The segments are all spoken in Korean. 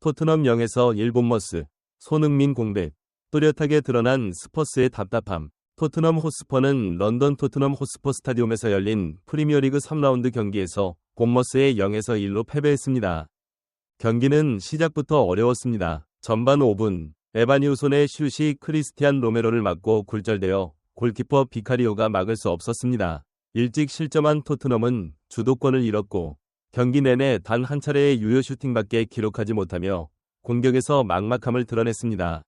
토트넘 0에서 일본 머스, 손흥민 공백, 또렷하게 드러난 스퍼스의 답답함. 토트넘 호스퍼는 런던 토트넘 호스퍼 스타디움에서 열린 프리미어리그 3라운드 경기에서 곰머스에 0에서 1로 패배했습니다. 경기는 시작부터 어려웠습니다. 전반 5분, 에바니우손의 슛이 크리스티안 로메로를 맞고 굴절되어 골키퍼 비카리오가 막을 수 없었습니다. 일찍 실점한 토트넘은 주도권을 잃었고 경기 내내 단 한 차례의 유효 슈팅밖에 기록하지 못하며 공격에서 막막함을 드러냈습니다.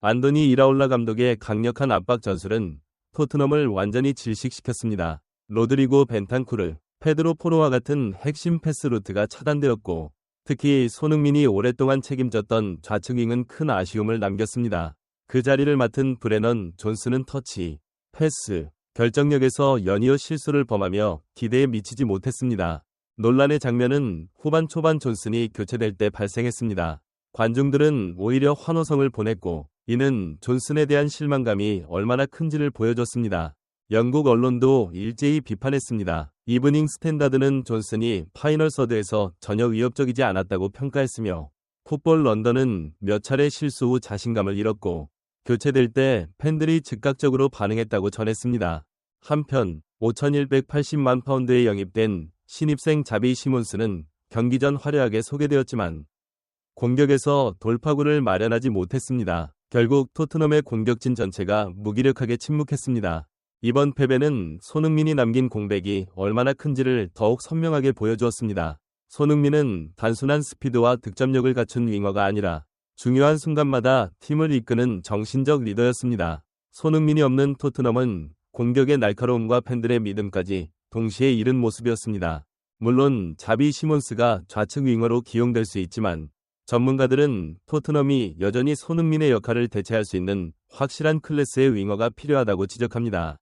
안도니 이라올라 감독의 강력한 압박 전술은 토트넘을 완전히 질식시켰습니다. 로드리고 벤탄쿠르, 페드로 포로와 같은 핵심 패스 루트가 차단되었고 특히 손흥민이 오랫동안 책임졌던 좌측 윙은 큰 아쉬움을 남겼습니다. 그 자리를 맡은 브레넌 존스는 터치, 패스, 결정력에서 연이어 실수를 범하며 기대에 미치지 못했습니다. 논란의 장면은 후반 초반 존슨이 교체될 때 발생했습니다. 관중들은 오히려 환호성을 보냈고 이는 존슨에 대한 실망감이 얼마나 큰지를 보여줬습니다. 영국 언론도 일제히 비판했습니다. 이브닝 스탠다드는 존슨이 파이널 서드에서 전혀 위협적이지 않았다고 평가했으며 풋볼 런던은 몇 차례 실수 후 자신감을 잃었고 교체될 때 팬들이 즉각적으로 반응했다고 전했습니다. 한편 5,180만 파운드에 영입된 신입생 자비 시몬스는 경기 전 화려하게 소개되었지만 공격에서 돌파구를 마련하지 못했습니다. 결국 토트넘의 공격진 전체가 무기력하게 침묵했습니다. 이번 패배는 손흥민이 남긴 공백이 얼마나 큰지를 더욱 선명하게 보여주었습니다. 손흥민은 단순한 스피드와 득점력을 갖춘 윙어가 아니라 중요한 순간마다 팀을 이끄는 정신적 리더였습니다. 손흥민이 없는 토트넘은 공격의 날카로움과 팬들의 믿음까지 동시에 잃은 모습이었습니다. 물론 자비 시몬스가 좌측 윙어로 기용될 수 있지만 전문가들은 토트넘이 여전히 손흥민의 역할을 대체할 수 있는 확실한 클래스의 윙어가 필요하다고 지적합니다.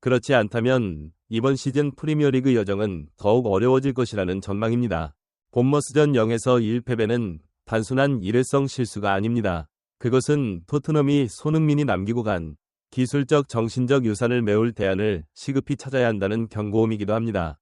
그렇지 않다면 이번 시즌 프리미어리그 여정은 더욱 어려워질 것이라는 전망입니다. 본머스전 0에서 1패배는 단순한 일회성 실수가 아닙니다. 그것은 토트넘이 손흥민이 남기고 간 기술적 정신적 유산을 메울 대안을 시급히 찾아야 한다는 경고음이기도 합니다.